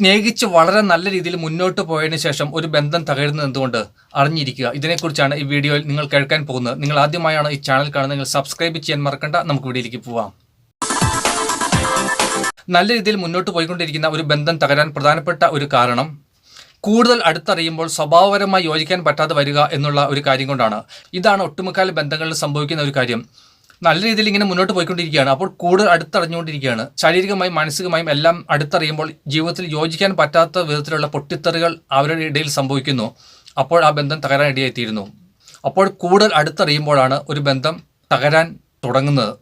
സ്നേഹിച്ച് വളരെ നല്ല രീതിയിൽ മുന്നോട്ട് പോയതിനു ശേഷം ഒരു ബന്ധം തകരുന്നത് എന്തുകൊണ്ട്? അറിഞ്ഞിരിക്കുക. ഇതിനെക്കുറിച്ചാണ് ഈ വീഡിയോയിൽ നിങ്ങൾ കേൾക്കാൻ പോകുന്നത്. നിങ്ങൾ ആദ്യമായാണ് ഈ ചാനൽ കാണുന്നത്. നിങ്ങൾ സബ്സ്ക്രൈബ് ചെയ്യാൻ മറക്കണ്ട. നമുക്ക് വീഡിയോയിലേക്ക് പോവാം. നല്ല രീതിയിൽ മുന്നോട്ട് പോയിക്കൊണ്ടിരിക്കുന്ന ഒരു ബന്ധം തകരാൻ പ്രധാനപ്പെട്ട ഒരു കാരണം കൂടുതൽ അടുത്തറിയുമ്പോൾ സ്വഭാവപരമായി യോജിക്കാൻ പറ്റാതെ വരിക എന്നുള്ള ഒരു കാര്യം കൊണ്ടാണ്. ഇതാണ് ഒട്ടുമുക്കാൽ ബന്ധങ്ങളിൽ സംഭവിക്കുന്ന ഒരു കാര്യം. നല്ല രീതിയിൽ ഇങ്ങനെ മുന്നോട്ട് പോയിക്കൊണ്ടിരിക്കുകയാണ്. അപ്പോൾ കൂടുതൽ അടുത്തറിഞ്ഞുകൊണ്ടിരിക്കുകയാണ്. ശാരീരികമായും മാനസികമായും എല്ലാം അടുത്തറിയുമ്പോൾ ജീവിതത്തിൽ യോജിക്കാൻ പറ്റാത്ത വിധത്തിലുള്ള പൊട്ടിത്തെറികൾ അവരുടെ ഇടയിൽ സംഭവിക്കുന്നു. അപ്പോൾ ആ ബന്ധം തകരാൻ ഇടയായിത്തീരുന്നു. അപ്പോൾ കൂടുതൽ അടുത്തറിയുമ്പോഴാണ് ഒരു ബന്ധം തകരാൻ തുടങ്ങുന്നത്.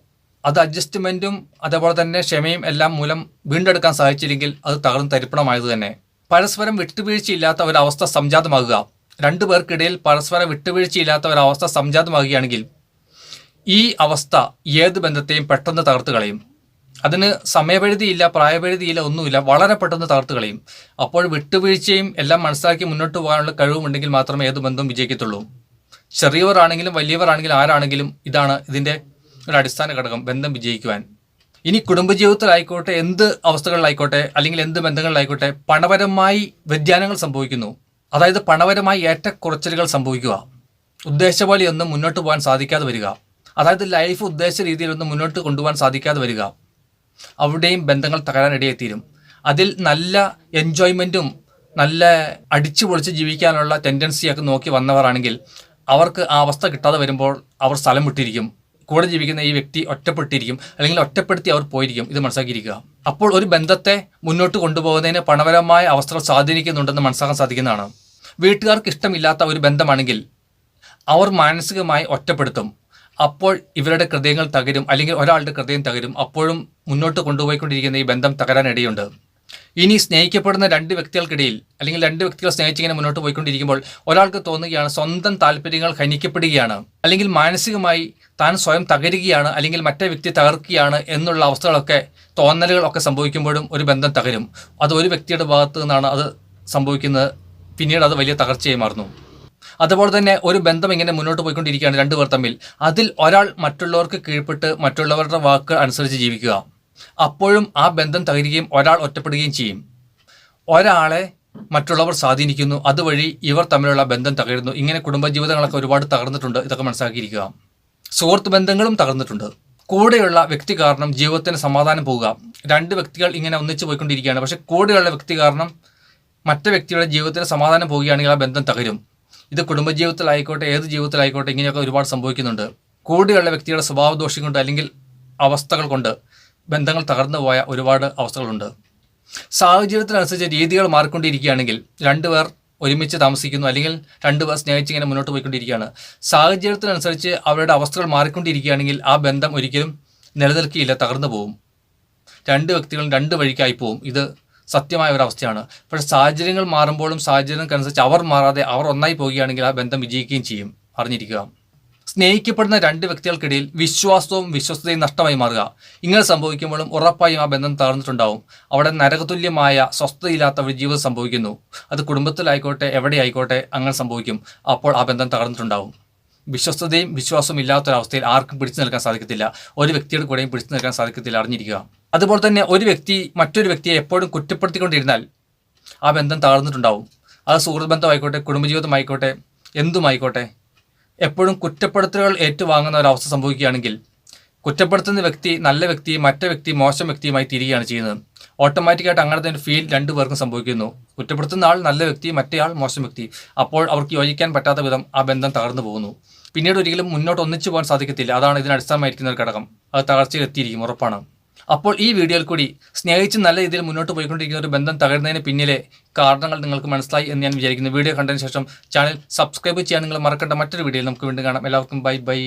അത് അഡ്ജസ്റ്റ്മെന്റും അതേപോലെ തന്നെ ക്ഷമയും എല്ലാം മൂലം വീണ്ടെടുക്കാൻ സാധിച്ചില്ലെങ്കിൽ അത് തകർന്ന് തരിപ്പണമായത് തന്നെ. പരസ്പരം വിട്ടുവീഴ്ചയില്ലാത്ത ഒരവസ്ഥ സംജാതമാകുക. രണ്ടു പേർക്കിടയിൽ പരസ്പരം വിട്ടുവീഴ്ചയില്ലാത്ത ഒരവസ്ഥ സംജാതമാകുകയാണെങ്കിൽ ഈ അവസ്ഥ ഏത് ബന്ധത്തെയും പെട്ടെന്ന് തകർത്ത് കളയും. അതിന് സമയപരിധിയില്ല പ്രായപരിധിയില്ല ഒന്നുമില്ല. വളരെ പെട്ടെന്ന് തകർത്ത് കളയും. അപ്പോൾ വിട്ടുവീഴ്ചയും എല്ലാം മനസ്സിലാക്കി മുന്നോട്ട് പോകാനുള്ള കഴിവുമുണ്ടെങ്കിൽ മാത്രമേ ഏത് ബന്ധവും വിജയിക്കത്തുള്ളൂ. ചെറിയവരാണെങ്കിലും വലിയവരാണെങ്കിലും ആരാണെങ്കിലും ഇതാണ് ഇതിന്റെ ഒരു അടിസ്ഥാന ഘടകം ബന്ധം വിജയിക്കുവാൻ. ഇനി കുടുംബജീവിതത്തിലായിക്കോട്ടെ എന്ത് അവസ്ഥകളിലായിക്കോട്ടെ അല്ലെങ്കിൽ എന്ത് ബന്ധങ്ങളിലായിക്കോട്ടെ പണപരമായി വ്യതിയാനങ്ങൾ സംഭവിക്കുന്നു. അതായത് പണപരമായി ഏറ്റക്കുറച്ചിലുകൾ സംഭവിക്കുക. ഉദ്ദേശപോലെയൊന്നും മുന്നോട്ട് പോകാൻ സാധിക്കാതെ വരിക. അതായത് ലൈഫ് ഉദ്ദേശ രീതിയിലൊന്നും മുന്നോട്ട് കൊണ്ടുപോകാൻ സാധിക്കാതെ വരിക. അവിടെയും ബന്ധങ്ങൾ തകരാനിടയെത്തീരും അതിൽ നല്ല എൻജോയ്മെന്റും നല്ല അടിച്ചു പൊളിച്ച് ജീവിക്കാനുള്ള ടെൻഡൻസിയൊക്കെ നോക്കി വന്നവരാണെങ്കിൽ അവർക്ക് ആ അവസ്ഥ കിട്ടാതെ വരുമ്പോൾ അവർ സ്ഥലം വിട്ടിരിക്കും. കൂടെ ജീവിക്കുന്ന ഈ വ്യക്തി ഒറ്റപ്പെട്ടിരിക്കും. അല്ലെങ്കിൽ ഒറ്റപ്പെടുത്തി അവർ പോയിരിക്കും. ഇത് മനസ്സിലാക്കിയിരിക്കുക. അപ്പോൾ ഒരു ബന്ധത്തെ മുന്നോട്ട് കൊണ്ടുപോകുന്നതിന് പണപരമായ അവസ്ഥകൾ സ്വാധീനിക്കുന്നുണ്ടെന്ന് മനസ്സിലാക്കാൻ സാധിക്കുന്നതാണ്. വീട്ടുകാർക്ക് ഇഷ്ടമില്ലാത്ത ഒരു ബന്ധമാണെങ്കിൽ അവർ മാനസികമായി ഒറ്റപ്പെടുത്തും. അപ്പോൾ ഇവരുടെ ഹൃദയങ്ങൾ തകരും അല്ലെങ്കിൽ ഒരാളുടെ ഹൃദയം തകരും. അപ്പോഴും മുന്നോട്ട് കൊണ്ടുപോയിക്കൊണ്ടിരിക്കുന്ന ഈ ബന്ധം തകരാനിടയുണ്ട്. ഇനി സ്നേഹിക്കപ്പെടുന്ന രണ്ട് വ്യക്തികൾക്കിടയിൽ അല്ലെങ്കിൽ രണ്ട് വ്യക്തികൾ സ്നേഹിച്ചിങ്ങനെ മുന്നോട്ട് പോയിക്കൊണ്ടിരിക്കുമ്പോൾ ഒരാൾക്ക് തോന്നുകയാണ് സ്വന്തം താല്പര്യങ്ങൾ ഹനിക്കപ്പെടുകയാണ് അല്ലെങ്കിൽ മാനസികമായി താൻ സ്വയം തകരുകയാണ് അല്ലെങ്കിൽ മറ്റേ വ്യക്തി തകർക്കുകയാണ് എന്നുള്ള അവസ്ഥകളൊക്കെ തോന്നലുകളൊക്കെ സംഭവിക്കുമ്പോഴും ഒരു ബന്ധം തകരും. അത് ഒരു വ്യക്തിയുടെ ഭാഗത്തു നിന്നാണ് അത് സംഭവിക്കുന്നത്. പിന്നീട് അത് വലിയ തകർച്ചയായി മാറുന്നു. അതുപോലെ തന്നെ ഒരു ബന്ധം ഇങ്ങനെ മുന്നോട്ട് പോയിക്കൊണ്ടിരിക്കുകയാണ് രണ്ടുപേർ തമ്മിൽ. അതിൽ ഒരാൾ മറ്റുള്ളവർക്ക് കീഴ്പ്പെട്ട് മറ്റുള്ളവരുടെ വാക്ക് അനുസരിച്ച് ജീവിക്കുക. അപ്പോഴും ആ ബന്ധം തകരുകയും ഒരാൾ ഒറ്റപ്പെടുകയും ചെയ്യും. ഒരാളെ മറ്റുള്ളവർ സ്വാധീനിക്കുന്നു. അതുവഴി ഇവർ തമ്മിലുള്ള ബന്ധം തകരുന്നു. ഇങ്ങനെ കുടുംബജീവിതങ്ങളൊക്കെ ഒരുപാട് തകർന്നിട്ടുണ്ട് ഇതൊക്കെ മനസ്സിലാക്കിയിരിക്കുക. സുഹൃത്ത് ബന്ധങ്ങളും തകർന്നിട്ടുണ്ട്. കൂടെയുള്ള വ്യക്തി കാരണം ജീവിതത്തിന് സമാധാനം പോവുക. രണ്ട് വ്യക്തികൾ ഇങ്ങനെ ഒന്നിച്ചു പോയിക്കൊണ്ടിരിക്കുകയാണ്. പക്ഷെ കൂടെയുള്ള വ്യക്തി കാരണം മറ്റു വ്യക്തിയുടെ ജീവിതത്തിന് സമാധാനം പോവുകയാണെങ്കിൽ ആ ബന്ധം തകരും. ഇത് കുടുംബജീവിതത്തിലായിക്കോട്ടെ ഏത് ജീവിതത്തിലായിക്കോട്ടെ ഇങ്ങനെയൊക്കെ ഒരുപാട് സംഭവിക്കുന്നുണ്ട്. കൂടെയുള്ള വ്യക്തിയുടെ സ്വഭാവദോഷം കൊണ്ട് അല്ലെങ്കിൽ അവസ്ഥകൾ കൊണ്ട് ബന്ധങ്ങൾ തകർന്നു പോയ ഒരുപാട് അവസ്ഥകളുണ്ട്. സാഹചര്യത്തിനനുസരിച്ച് രീതികൾ മാറിക്കൊണ്ടിരിക്കുകയാണെങ്കിൽ രണ്ടുപേർ ഒരുമിച്ച് താമസിക്കുന്നു അല്ലെങ്കിൽ രണ്ടുപേർ സ്നേഹിച്ച് ഇങ്ങനെ മുന്നോട്ട് പോയിക്കൊണ്ടിരിക്കുകയാണ്. സാഹചര്യത്തിനനുസരിച്ച് അവരുടെ അവസ്ഥകൾ മാറിക്കൊണ്ടിരിക്കുകയാണെങ്കിൽ ആ ബന്ധം ഒരിക്കലും നിലനിൽക്കില്ല തകർന്നു പോകും. രണ്ട് വ്യക്തികളും രണ്ട് വഴിക്കായി പോവും. ഇത് സത്യമായ ഒരു അവസ്ഥയാണ്. പക്ഷേ സാഹചര്യങ്ങൾ മാറുമ്പോഴും സാഹചര്യങ്ങൾക്കനുസരിച്ച് അവർ മാറാതെ അവർ ഒന്നായി പോവുകയാണെങ്കിൽ ആ ബന്ധം വിജയിക്കുകയും ചെയ്യും. അറിഞ്ഞിരിക്കുക. സ്നേഹിക്കപ്പെടുന്ന രണ്ട് വ്യക്തികൾക്കിടയിൽ വിശ്വാസവും വിശ്വസ്തയും നഷ്ടമായി മാറുക. ഇങ്ങനെ സംഭവിക്കുമ്പോഴും ഉറപ്പായും ആ ബന്ധം തകർന്നിട്ടുണ്ടാവും. അവിടെ നരകതുല്യമായ സ്വസ്ഥതയില്ലാത്ത ഒരു ജീവിതം സംഭവിക്കുന്നു. അത് കുടുംബത്തിലായിക്കോട്ടെ എവിടെ ആയിക്കോട്ടെ അങ്ങനെ സംഭവിക്കും. അപ്പോൾ ആ ബന്ധം തകർന്നിട്ടുണ്ടാവും. വിശ്വസ്തതയും വിശ്വാസവും ഇല്ലാത്തൊരവസ്ഥയിൽ ആർക്കും പിടിച്ചു നിൽക്കാൻ സാധിക്കത്തില്ല. ഒരു വ്യക്തിയുടെ കൂടെയും പിടിച്ചു നിൽക്കാൻ സാധിക്കത്തില്ല. അറിഞ്ഞിരിക്കുക. അതുപോലെ തന്നെ ഒരു വ്യക്തി മറ്റൊരു വ്യക്തിയെ എപ്പോഴും കുറ്റപ്പെടുത്തിക്കൊണ്ടിരുന്നാൽ ആ ബന്ധം താഴ്ന്നിട്ടുണ്ടാവും. അത് സുഹൃത്ത് ബന്ധമായിക്കോട്ടെ കുടുംബജീവിതമായിക്കോട്ടെ എന്തുമായിക്കോട്ടെ എപ്പോഴും കുറ്റപ്പെടുത്തലുകൾ ഏറ്റുവാങ്ങുന്ന ഒരവസ്ഥ സംഭവിക്കുകയാണെങ്കിൽ കുറ്റപ്പെടുത്തുന്ന വ്യക്തി നല്ല വ്യക്തി മറ്റേ വ്യക്തി മോശം വ്യക്തിയുമായി തിരികെയാണ് ചെയ്യുന്നത്. ഓട്ടോമാറ്റിക്കായിട്ട് അങ്ങനത്തെ ഒരു ഫീൽ രണ്ടു പേർക്കും സംഭവിക്കുന്നു. കുറ്റപ്പെടുത്തുന്ന ആൾ നല്ല വ്യക്തി മറ്റേ ആൾ മോശം വ്യക്തി. അപ്പോൾ അവർക്ക് യോജിക്കാൻ പറ്റാത്ത വിധം ആ ബന്ധം തകർന്നു പോകുന്നു. പിന്നീട് ഒരിക്കലും മുന്നോട്ട് ഒന്നിച്ചു പോകാൻ സാധിക്കത്തില്ല. അതാണ് ഇതിന് അടിസ്ഥാനമായിരിക്കുന്ന ഒരു ഘടകം. അത് തകർച്ചയിൽ എത്തിയിരിക്കും ഉറപ്പാണ്. അപ്പോൾ ഈ വീഡിയോയിൽ കൂടി സ്നേഹിച്ച് നല്ല രീതിയിൽ മുന്നോട്ട് പോയിക്കൊണ്ടിരിക്കുന്ന ഒരു ബന്ധം തകരുന്നതിന് പിന്നിലെ കാരണങ്ങൾ നിങ്ങൾക്ക് മനസ്സിലായി എന്ന് ഞാൻ വിചാരിക്കുന്നു. വീഡിയോ കണ്ടതിന് ശേഷം ചാനൽ സബ്സ്ക്രൈബ് ചെയ്യാൻ നിങ്ങൾ മറക്കേണ്ട മറ്റൊരു വീഡിയോയിൽ നമുക്ക് വീണ്ടും കാണാം. എല്ലാവർക്കും ബൈ ബൈ.